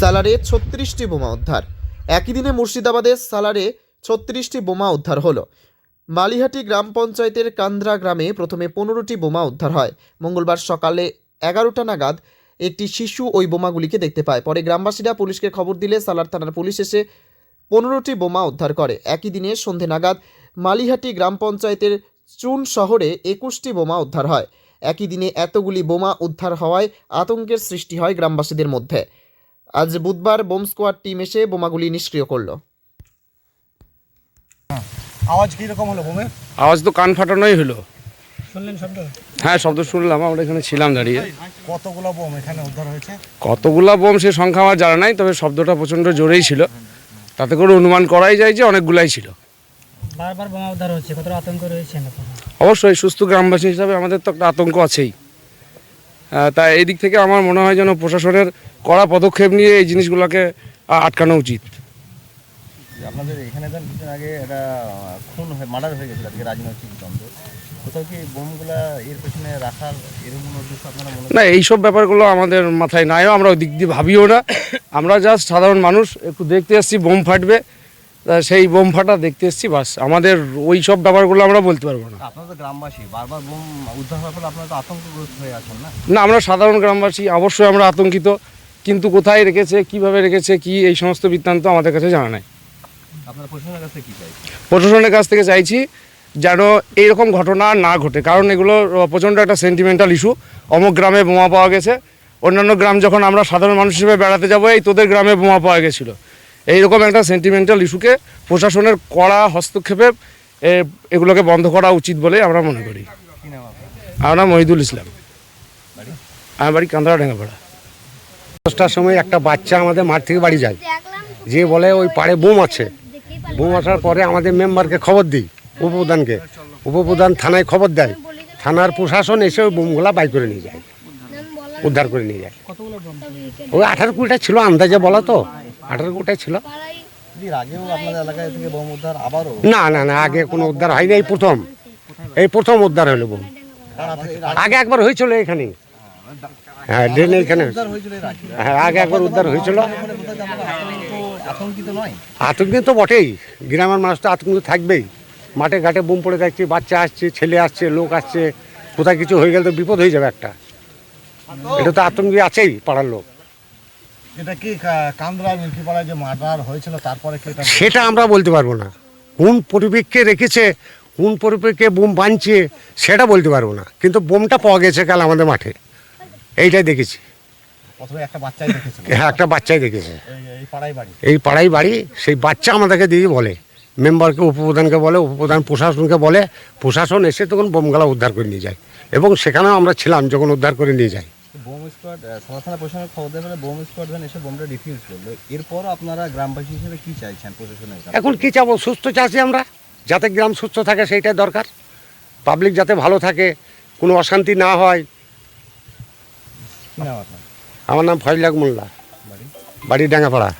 সালারে ছত্রিশটি বোমা উদ্ধার। একই দিনে মুর্শিদাবাদের সালারে ছত্রিশটি বোমা উদ্ধার হলো। মালিহাটি গ্রাম পঞ্চায়েতের কান্দ্রা গ্রামে প্রথমে পনেরোটি বোমা উদ্ধার হয়। মঙ্গলবার সকালে এগারোটা নাগাদ একটি শিশু ওই বোমাগুলিকে দেখতে পায়। পরে গ্রামবাসীরা পুলিশকে খবর দিলে সালার থানার পুলিশ এসে পনেরোটি বোমা উদ্ধার করে। একই দিনে সন্ধে নাগাদ মালিহাটি গ্রাম পঞ্চায়েতের চুন শহরে একুশটি বোমা উদ্ধার হয়। একই দিনে এতগুলি বোমা উদ্ধার হওয়ায় আতঙ্কের সৃষ্টি হয় গ্রামবাসীদের মধ্যে। আজ বুধবার বোম স্কোয়াড টিম এসে বোমাগুলি নিষ্ক্রিয় করল। আওয়াজ কীরকম হলো বোমে? আওয়াজ তো কান ফাটানোই হলো। শুনলেন শব্দ? হ্যাঁ শব্দ শুনলাম আমরা এখানে ছিলাম দাঁড়িয়ে। কতগুলো বোম এখানে উদ্ধার হয়েছে? কতগুলা বোম সে সংখ্যা আমার জানা নাই তবে শব্দটা প্রচণ্ড জোরেই ছিল। তাতে করে অনুমান করাই যায় যে অনেকগুলাই ছিল। বারবার বোমা উদ্ধার হচ্ছে কতটা আতঙ্ক রয়েছে অবশ্যই সুস্থ গ্রামবাসী হিসাবে আমাদের তো একটা আতঙ্ক আছেই। তাই এই দিক থেকে আমার মনে হয় যেন প্রশাসনের কড়া পদক্ষেপ নিয়ে এই জিনিসগুলোকে আটকানো উচিত। আপনাদের এখানে তো কিছুদিন আগে খুন হয়ে মার্ডার হয়ে গেছিল আজকে রাজনৈতিক দ্বন্দ্ব। মনে না এইসব ব্যাপারগুলো আমাদের মাথায় নাইও আমরা ওই দিক দিয়ে ভাবিও না। আমরা জাস্ট সাধারণ মানুষ একটু দেখতে এসেছি বোম ফাটবে। তা সেই বোম ফাটা দেখতে এসেছি বাস। আমাদের ওই সব ব্যাপারগুলো আমরা বলতে পারব না। আপনারা গ্রামবাসী বারবার বোম উদ্ধার হওয়ার ফলে আপনারা তো আতঙ্কগ্রস্ত হয়ে আছেন না? না আমরা সাধারণ গ্রামবাসী অবশ্যই আমরা আতঙ্কিত কিন্তু কোথায় রেখেছে কীভাবে রেখেছে কি এই সমস্ত বৃত্তান্ত আমাদের কাছে জানা নাই। প্রশাসনের কাছ থেকে চাইছি যেন এইরকম ঘটনা না ঘটে কারণ এগুলো প্রচণ্ড একটা সেন্টিমেন্টাল ইস্যু অমুক গ্রামে বোমা পাওয়া গেছে অন্যান্য গ্রাম যখন আমরা সাধারণ মানুষ হিসেবে বেড়াতে যাব এই তোদের গ্রামে বোমা পাওয়া গেছিল। এইরকম একটা সেন্টিমেন্টাল ইস্যুকে প্রশাসনের কড়া হস্তক্ষেপে এগুলোকে বন্ধ করা উচিত বলে আমরা মনে করি। আমার নাম মহিদুল ইসলাম। আমার বাড়ি কান্দরা ডেঙ্গাপাড়া দশটার সময় একটা বাচ্চা আমাদের মাঠ থেকে বাড়ি যায়। যে বলে ওই পাড়ে বোম আছে। বোম আসার পরে আমাদের মেম্বারকে খবর দিই, উপপ্রধানকে। উপপ্রধান থানায় খবর দেয়। থানার প্রশাসন এসে ওই বোমগুলা বাই করে নিয়ে যায়। উদ্ধার করে নিয়ে যায়। ওই আঠারো কুড়িটা ছিল আন্দাজে, বলা তো? আঠারো কুড়িটা ছিল। না না না আগে কোনো উদ্ধার হয়নি এই প্রথম। এই প্রথম উদ্ধার হলো বোম। আগে একবার হয়েছিল এখানে। হ্যাঁ ড্রেন এখানে। হ্যাঁ আগে একবার উদ্ধার হয়েছিল। আতঙ্কিত তো বটেই। গ্রামের মানুষ তো আতঙ্কিত থাকবেই। মাঠে ঘাটে বোম পড়ে থাকছে বাচ্চা আসছে ছেলে আসছে লোক আসছে। কোথায় কিছু হয়ে গেলে তো বিপদ হয়ে যাবে একটা। এটা তো আতঙ্কি আছেই পাড়ার লোক। এটা কি কা- কান্দরা মিল্কিপাড়ায় যে মার্ডার হয়েছিল তারপরে কি সেটা আমরা বলতে পারব না। কোন পরিপ্রেক্ষে রেখেছে কোন পরিপ্রেক্ষে বোম বানছে সেটা বলতে পারব না। কিন্তু বোমটা পাওয়া গেছে কাল আমাদের মাঠে। এইটাই দেখেছি। প্রথমে একটা বাচ্চাই দেখেছিল। হ্যাঁ একটা বাচ্চাই দেখেছে। এই বাড়ি। পাড়াই বাড়ি সেই বাচ্চা আমাদেরকে দিয়ে বলে। মেম্বারকে উপপ্রধানকে বলে উপপ্রধান প্রশাসনকে বলে। প্রশাসন এসে তখন বোমগালা উদ্ধার করে নিয়ে যায়। এবং সেখানেও আমরা ছিলাম যখন উদ্ধার করে নিয়ে যায়। বোম স্কোয়াড সাদা থানা প্রশাসনের খবর দেওয়া বোম স্কোয়াড ভ্যান এসে বোমটা ডিফিউজ করল। এরপরও আপনারা গ্রামবাসী হিসেবে কি চাইছেন প্রশাসনের এখন কি চাবো? সুস্থ চাষি আমরা? যাতে গ্রাম সুস্থ থাকে সেইটাই দরকার। পাবলিক যাতে ভালো থাকে কোনো অশান্তি না হয়। আমার নাম ফজলাক মোল্লা। বাড়ি? বাড়ি ডাঙ্গাপাড়া।